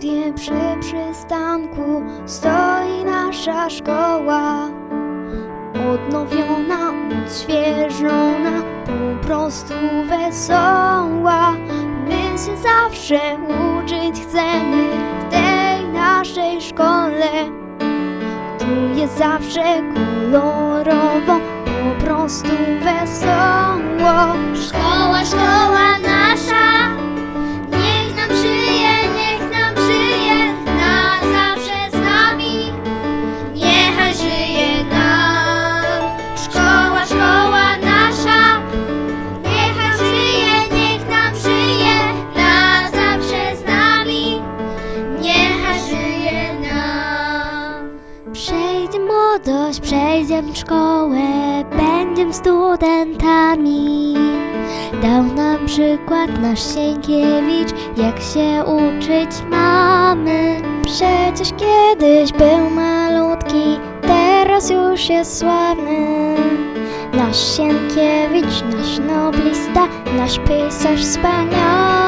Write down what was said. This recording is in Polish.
Wszędzie przy przystanku stoi nasza szkoła. Odnowiona, odświeżona, po prostu wesoła. My się zawsze uczyć chcemy w tej naszej szkole. Tu jest zawsze kolorowo, po prostu wesoło. Przejdzie młodość, przejdziemy szkołę, będziemy studentami. Dał nam przykład nasz Sienkiewicz, jak się uczyć mamy. Przecież kiedyś był malutki, teraz już jest sławny. Nasz Sienkiewicz, nasz noblista, nasz pisarz wspaniały.